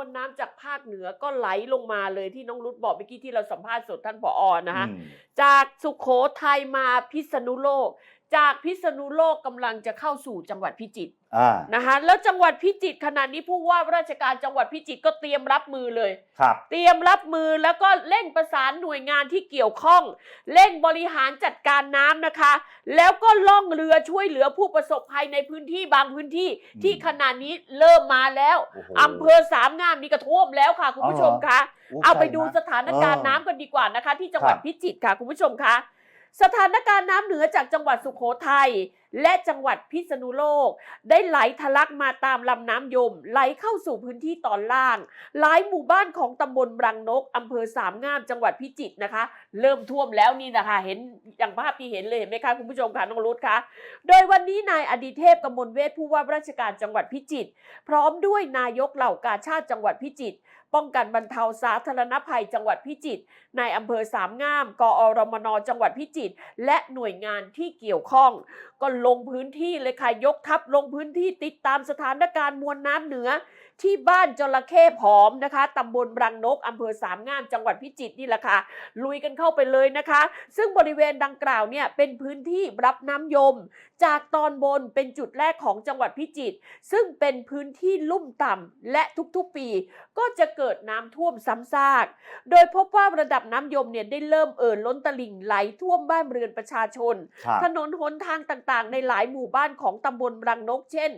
วลน้ำจากภาคเหนือก็ไหลลงมาเลยที่น้องรุตบอกเมื่อกี้ที่เราสัมภาษณ์สดท่านผอนะคะอืมจากสุขโขทัยมาพิษณุโลก จากพิษณุโลกกำลังจะเข้าสู่จังหวัดพิจิตรอ่านะคะแล้วจังหวัดพิจิตรขณะนี้ผู้ว่าราชการจังหวัดพิจิตรก็เตรียมรับมือเลย ครับ เตรียมรับมือแล้วก็เร่งประสานหน่วยงานที่เกี่ยวข้องเร่งบริหารจัดการน้ำนะคะ แล้วก็ล่องเรือช่วยเหลือผู้ประสบภัยในพื้นที่บางพื้นที่อืมที่ขณะนี้เริ่มมาแล้วโอ้โห อำเภอสามงามนี่ก็ท่วมแล้วค่ะคุณผู้ชมคะโอ้เอาไปใกล้ดูนะสถานการณ์เออน้ำกันดีกว่านะคะ ที่จังหวัดครับ พิจิตรค่ะคุณผู้ชมคะ สถานการณ์น้ำเหนือจากจังหวัดสุโขทัย และจังหวัดพิษณุโลก ได้ไหลทะลักมาตามลำน้ำยม ไหลเข้าสู่พื้นที่ตอนล่าง หลายหมู่บ้านของตำบลรังนกอำเภอสามงามจังหวัดพิจิตรนะคะ เริ่มท่วมแล้วนี่นะคะ เห็นอย่างภาพที่เห็นเลยเห็นไหมคะคุณผู้ชมคะน้องรุตคะโดยวันนี้นายอดีเทพกมลเวทผู้ว่าราชการจังหวัดพิจิตรพร้อมด้วยนายกเหล่ากาชาติจังหวัดพิจิตรป้องกันบรรเทาสาธารณภัยจังหวัดพิจิตรนายอำเภอสามงาม กอรมนจังหวัดพิจิตรและหน่วยงานที่เกี่ยวข้องก็ลงพื้นที่เลยค่ะ ยกทัพลงพื้นที่ติดตามสถานการณ์มวลน้ำเหนือ ที่บ้านจระเข้ผอมนะคะตำบลรังนกอำเภอสามงามจังหวัดพิจิตรนี่แหละค่ะ ลุยกันเข้าไปเลยนะคะ ซึ่งบริเวณดังกล่าวเนี่ยเป็นพื้นที่รับน้ำยม จากตอนบนเป็นจุดแรกของจังหวัดพิจิตรซึ่งเป็นพื้นที่ลุ่มต่ำและทุกๆปี ก็จะเกิดน้ำท่วมซ้ำซาก โดยพบว่าระดับน้ำยมเนี่ยได้เริ่มเอ่อล้นตลิ่งไหลท่วมบ้านเรือนประชาชนครับถนนหนทางต่างๆ ในหลายหมู่บ้านของตำบลรังนก เช่น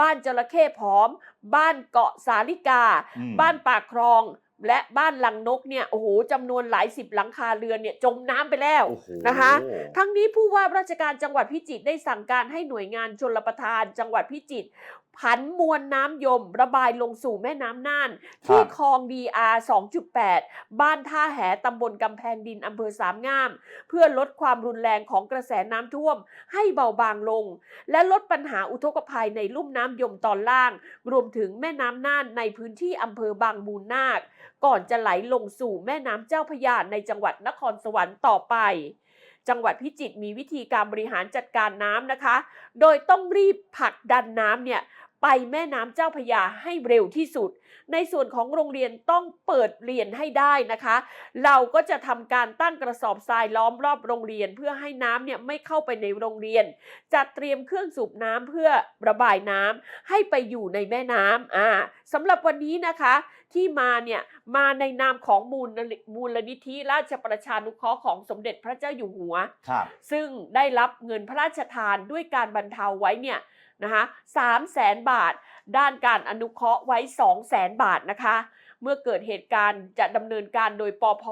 บ้านจระเข้ผอม บ้านเกาะสาลิกาอืมบ้านปากคลอง และบ้านลังนกเนี่ยโอ้โหจำนวนหลายสิบหลังคาเรือนเนี่ยจมน้ำไปแล้วโอ้โห นะคะ ทั้งนี้ผู้ว่าราชการจังหวัดพิจิตรได้สั่งการให้หน่วยงานชลประทาน จังหวัดพิจิตรผันมวลน้ำยม ระบายลงสู่แม่น้ำน่าน ที่คลอง DR 2.8 บ้านท่าแหตำบลกำแพงดินอำเภอสามงาม เพื่อลดความรุนแรงของกระแสน้ำท่วมให้เบาบางลง และลดปัญหาอุทกภัยในลุ่มน้ำยมตอนล่าง รวมถึงแม่น้ำน่านในพื้นที่อำเภอบางมูลนาคก่อนจะไหลลงสู่แม่น้ำเจ้าพยาในจังหวัดนครสวรรค์ต่อไป จังหวัดพิจิตรมีวิธีการบริหารจัดการน้ำนะคะ โดยต้องรีบผลักดันน้ำเนี่ย ไปแม่น้ำเจ้าพระยาให้เร็วที่สุด ในส่วนของโรงเรียนต้องเปิดเรียนให้ได้นะคะ เราก็จะทำการตั้งกระสอบทรายล้อมรอบโรงเรียน เพื่อให้น้ำเนี่ยไม่เข้าไปในโรงเรียน จัดเตรียมเครื่องสูบน้ำเพื่อระบายน้ำให้ไปอยู่ในแม่น้ำอ่าสำหรับวันนี้นะคะที่มาเนี่ยมาในนามของมูลนิมูลนิธิราชประชานุเคราะห์ของสมเด็จพระเจ้าอยู่หัวครับซึ่งได้รับเงินพระราชทานด้วยการบรรเทาไว้เนี่ย นะคะสามแสนบาท ด้านการอนุเคราะห์ไว้สองแสนบาทนะคะ เมื่อเกิดเหตุการณ์จะดำเนินการโดยปอพ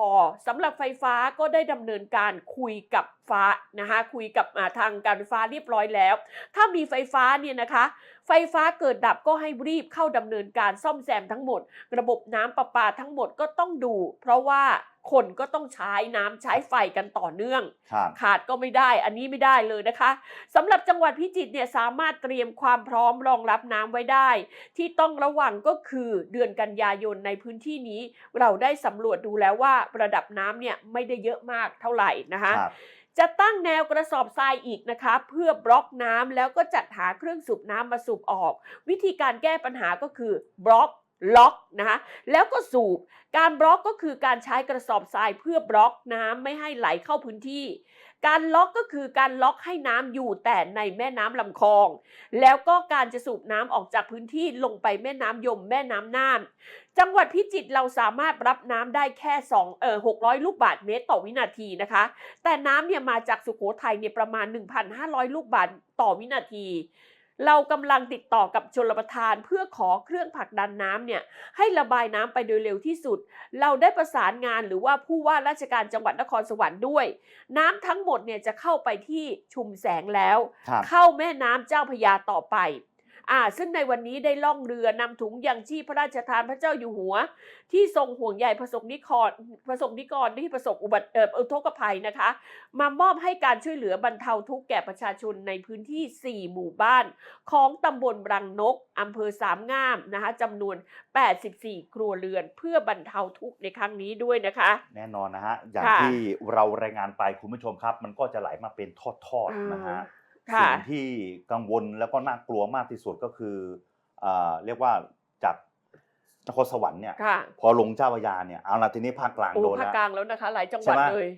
สำหรับไฟฟ้าก็ได้ดำเนินการคุยกับฟ้านะคะคุยกับาทางการไฟฟ้าเรียบร้อยแล้ว ถ้ามีไฟฟ้าเนี่ยนะคะ ไฟฟ้าเกิดดับก็ให้รีบเข้าดำเนินการซ่อมแซมทั้งหมด ระบบน้ำประปาทั้งหมดก็ต้องดู เพราะว่า คนก็ต้องใช้น้ำใช้ไฟกันต่อเนื่อง ครับขาดก็ไม่ได้ อันนี้ไม่ได้เลยนะคะสำหรับจังหวัดพิจิตรเนี่ยสามารถเตรียมความพร้อมรองรับน้ำไว้ได้ ที่ต้องระวังก็คือเดือนกันยายนในพื้นที่นี้ เราได้สำรวจดูแล้วว่าระดับน้ำเนี่ยไม่ได้เยอะมากเท่าไหร่นะคะ ครับ จะตั้งแนวกระสอบทรายอีกนะคะ เพื่อบล็อกน้ำแล้วก็จัดหาเครื่องสูบน้ำมาสูบออก วิธีการแก้ปัญหาก็คือบล็อก ล็อกนะคะแล้วก็สูบการบล็อกก็คือการใช้กระสอบทรายเพื่อบล็อกน้ำไม่ให้ไหลเข้าพื้นที่ การล็อกก็คือการล็อกให้น้ำอยู่แต่ในแม่น้ำลำคลอง แล้วก็การจะสูบน้ำออกจากพื้นที่ลงไปแม่น้ำยมแม่น้ำน่านจังหวัดพิจิตรเราสามารถรับน้ำได้แค่2เอ่อ600 ลูกบาศก์เมตรต่อวินาทีนะคะ แต่น้ำเนี่ยมาจากสุโขทัยเนี่ยประมาณ 1,500 ลูกบาศก์ต่อวินาที เรากำลังติดต่อกับชลประทานเพื่อขอเครื่องผลักดันน้ำเนี่ยให้ระบายน้ำไปโดยเร็วที่สุด เราได้ประสานงานหรือว่าผู้ว่าราชการจังหวัดนครสวรรค์ด้วย น้ำทั้งหมดเนี่ยจะเข้าไปที่ชุมแสงแล้วครับเข้าแม่น้ำเจ้าพระยาต่อไป อ่า ซึ่งในวันนี้ได้ล่องเรือนำถุงยังชีพพระราชทานพระเจ้าอยู่หัว ที่ทรงห่วงใยประสบนิกรประสบนิกรที่ประสบอุบัติเอ่ออุทกภัยนะคะ มามอบให้การช่วยเหลือบรรเทาทุกข์แก่ประชาชนในพื้นที่ 4 หมู่บ้าน ของตำบลรังนกอำเภอสามงามนะคะจำนวน 84 ครัวเรือน เพื่อบรรเทาทุกข์ในครั้งนี้ด้วยนะคะ แน่นอนนะฮะอย่างค่ะ ที่เรารายงานไปคุณผู้ชมครับ มันก็จะไหลมาเป็นทอดๆนะฮะค่ะ สิ่งที่กังวลแล้วก็น่ากลัวมากที่สุดก็คืออ่าเรียกว่าจากนครสวรรค์เนี่ยค่ะพอลงเจ้าพระยาเนี่ยเอาละทีนี้ภาคกลางโอ้โดนภาคแล้วกลางแล้วนะคะ หลายจังหใช่วัดไหมเลย